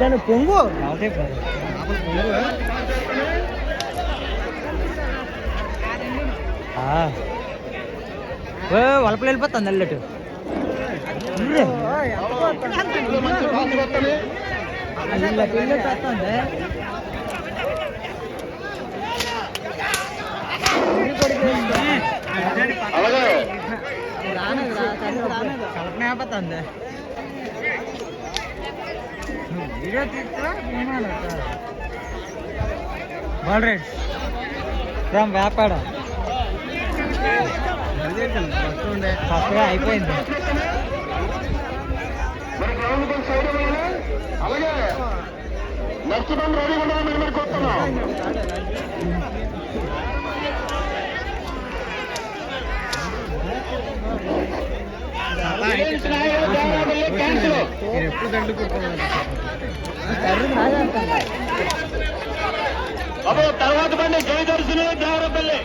దాని పొంగు? అదే పొంగు వలపలు వెళ్ళిపోతుంది అల్లెటు అల్లెట్ కల్పన వీడియో తీస్తా బాలరెడ్ ఫ్రమ్ వ్యాపాడ ఫస్ట్గా అయిపోయింది. అలాగే. నెక్స్ట్ రెడీ మీరు మీరు కొడుతున్నాం అబ్బో తర్వాత బండి జయదర్శిని దేవరపల్లి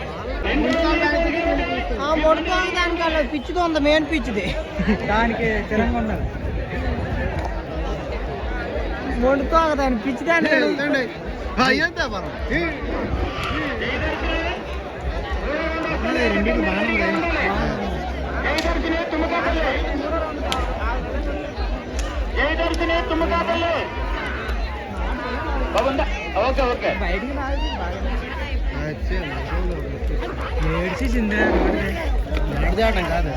దానికి అలా పిచ్చిది ఉంది మెయిన్ పిచ్చిది దానికి తిరంగా ఉండాలి మొండుకోక దాని పిచ్చి దానికి రెండింటి జయదర్శిని తుమ్మకాపల్లి జయదర్శిని తుమ్మకాపల్లి బాగుందా? Okay okay. బయటికి రాదు ఏడ్చి చిందే కాదు.